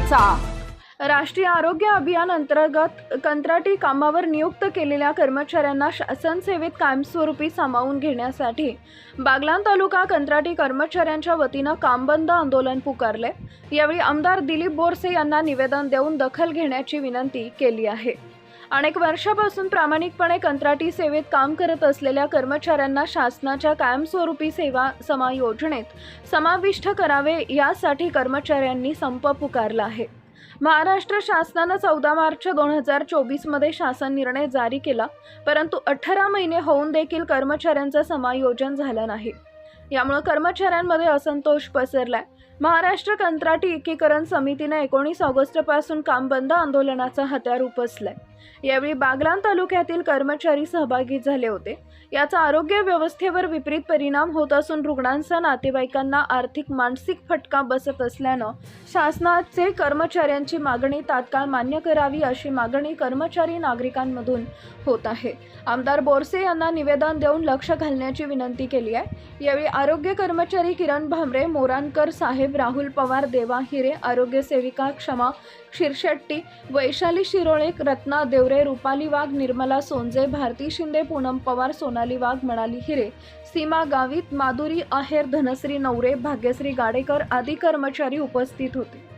करायचा. राष्ट्रीय आरोग्य अभियान अंतर्गत कंत्राटी कामावर नियुक्त केलेल्या कर्मचाऱ्यांना शासन सेवेत कायमस्वरूपी सामावून घेण्यासाठी बागलान तालुका कंत्राटी कर्मचाऱ्यांच्या वतीनं कामबंद आंदोलन पुकारले. यावेळी आमदार दिलीप बोरसे यांना निवेदन देऊन दखल घेण्याची विनंती केली आहे. अनेक वर्षापासून प्रामाणिकपणे कंत्राटी सेवेत काम करत असलेल्या कर्मचाऱ्यांना शासनाच्या कायमस्वरूपी सेवा समायोजनेत समाविष्ट करावे यासाठी कर्मचाऱ्यांनी संप पुकारला आहे. महाराष्ट्र शासनानं चौदा मार्च दोन हजार चोवीसमध्ये शासन निर्णय जारी केला परंतु अठरा महिने होऊन देखील कर्मचाऱ्यांचं समायोजन झालं नाही. यामुळे कर्मचाऱ्यांमध्ये असंतोष पसरलाय. महाराष्ट्र कंत्राटी एकीकरण समितीने एकोणीस ऑगस्टपासून काम बंद आंदोलनाचं हत्यार उपसलंय. यावेळी बागलान तालुक्यातील कर्मचारी सहभागी झाले होते. याचा आरोग्य व्यवस्थेवर विपरीत परिणाम होत असून रुग्णांचा नातेवाईकांना आर्थिक मानसिक फटका बसत असल्यानं शासनाचे कर्मचाऱ्यांची मागणी तात्काळ मान्य करावी अशी मागणी कर्मचारी नागरिकांमधून होत आहे. आमदार बोरसे यांना निवेदन देऊन लक्ष घालण्याची विनंती केली आहे. यावेळी आरोग्य कर्मचारी किरण भामरे मोरानकर साहेब राहुल पवार देवा हिरे आरोग्य सेविका क्षमा क्षीरशेट्टी वैशाली शिरोळे रत्ना देवरे रुपाली वाघ निर्मला सोंजे भारती शिंदे पूनम पवार सोनाली वाघ मणाली हिरे सीमा गावित माधुरी आहेर धनश्री नवरे भाग्यश्री गाडेकर आदी कर्मचारी उपस्थित होते.